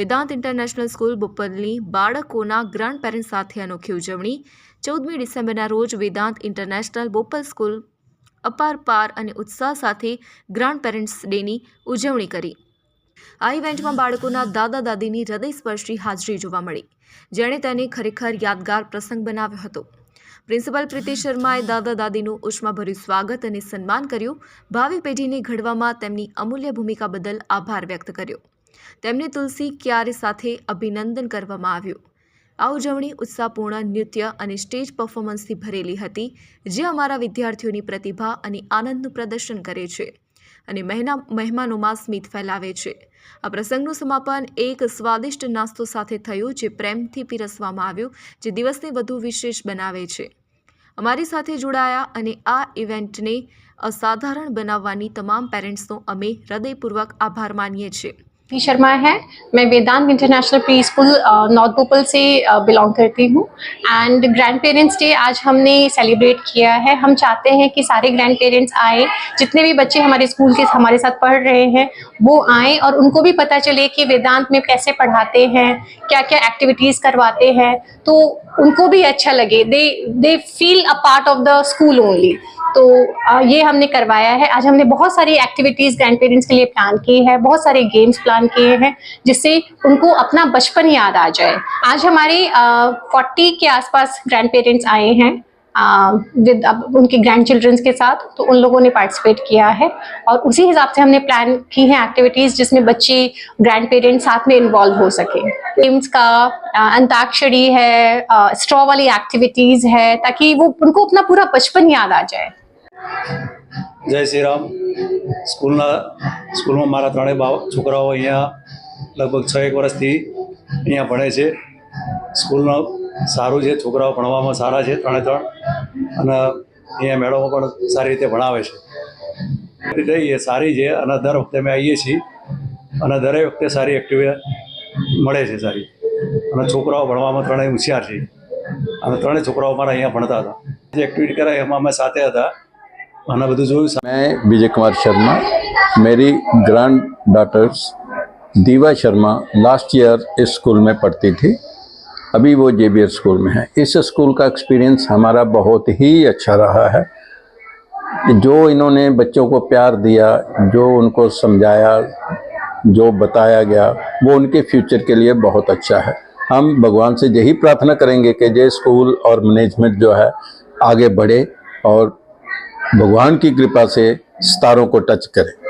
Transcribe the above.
Vedanta international school બોપલની બાળકોના grand parents સાથે અનોખી ઉજવણી. ચૌદમી ડિસેમ્બરના રોજ વેદાંત ઇન્ટરનેશનલ બોપલ સ્કૂલ અપાર પાર અને ઉત્સાહ સાથે ગ્રાન્ડ પેરેન્ટ્સ ડેની ઉજવણી કરી. આ ઇવેન્ટમાં બાળકોના દાદા દાદીની હૃદયસ્પર્શી હાજરી જોવા મળી, જેણે તેને ખરેખર યાદગાર પ્રસંગ બનાવ્યો હતો. પ્રિન્સિપાલ પ્રીતિ શર્માએ દાદા દાદીનું ઉષ્માભર્યું સ્વાગત અને સન્માન કર્યું. ભાવિ પેઢીને ઘડવામાં તેમની અમૂલ્ય ભૂમિકા બદલ આભાર વ્યક્ત કર્યો. તેમને તુલસી ક્યારે સાથે અભિનંદન કરવામાં આવ્યું? આ ઉજવણી ઉત્સાહપૂર્ણ નૃત્ય અને સ્ટેજ પરફોર્મન્સથી ભરેલી હતી, જે અમારા વિદ્યાર્થીઓની પ્રતિભા અને આનંદનું પ્રદર્શન કરે છે અને મહેના, મહેમાનોમાં સ્મિત ફેલાવે છે. આ પ્રસંગનું સમાપન એક સ્વાદિષ્ટ નાસ્તો સાથે થયું, જે પ્રેમથી પીરસવામાં આવ્યું, જે દિવસને વધુ વિશેષ બનાવે છે. અમારી સાથે જોડાયા અને આ ઇવેન્ટને અસાધારણ બનાવવાની તમામ પેરેન્ટ્સનો અમે હૃદયપૂર્વક આભાર માનીએ છીએ. पी शर्मा है। मैं Vedant international pre school north Bhopal से बिलोंग करती हूँ। एंड ग्रैंड पेरेंट्स डे आज हमने सेलिब्रेट किया है। हम चाहते हैं कि सारे ग्रैंड पेरेंट्स आए। जितने भी बच्चे हमारे स्कूल के हमारे साथ पढ़ रहे हैं, वो आए और उनको भी पता चले कि वेदांत में कैसे पढ़ाते हैं क्या क्या एक्टिविटीज़ करवाते हैं। तो उनको भी अच्छा लगे। They they feel a part of the school only तो ये हमने करवाया है। आज हमने बहुत सारी एक्टिविटीज़ ग्रैंड पेरेंट्स के लिए प्लान की है, बहुत सारे गेम्स प्लान किए हैं, जिससे उनको अपना बचपन याद आ जाए। आज हमारे फोर्टी के आसपास ग्रैंड पेरेंट्स आए हैं विद अब उनके ग्रैंड चिल्ड्रंस के साथ तो उन लोगों ने पार्टिसिपेट किया है। और उसी हिसाब से हमने प्लान की हैं एक्टिविटीज़ जिसमें बच्चे ग्रैंड पेरेंट्स साथ में इन्वॉल्व हो सके। गेम्स का अंताक्षरी है स्ट्रॉ वाली एक्टिविटीज़ है, ताकि वो, उनको अपना पूरा बचपन याद आ जाए। જય શ્રી રામ સ્કૂલના, સ્કૂલમાં મારા ત્રણેય બા છોકરાઓ અહીંયા લગભગ છ એક વર્ષથી અહીંયા ભણે છે. સ્કૂલનો સારું છે, છોકરાઓ ભણવામાં સારા છે, ત્રણે ત્રણ. અને અહીંયા મેળો પણ સારી રીતે ભણાવે છે. રીતે સારી છે અને દર વખતે અમે આવીએ છીએ. અને દરેક વખતે સારી એક્ટિવિટી મળે છે સારી. અને છોકરાઓ ભણવામાં ત્રણેય હોશિયાર છે. અને ત્રણેય છોકરાઓ મારા અહીંયા ભણતા હતા. જે એક્ટિવિટી કરાય એમાં અમે સાથે હતા. અને બધું જોયું मैं विजय कुमार शर्मा मेरी granddaughters Diva Sharma last year इस स्कूल में पढ़ती थी अभी वो जे स्कूल में है इस स्कूल का एक्सपीरियंस हमारा बहुत ही अच्छा रहा है जो इन्होंने बच्चों को प्यार दिया जो उनको समझाया जो बताया गया वो उनके फ्यूचर के लिए बहुत अच्छा है हम भगवान से यही प्रार्थना करेंगे कि ये स्कूल और मैनेजमेंट जो है आगे बढ़े और भगवान की कृपा से सितारों को टच करे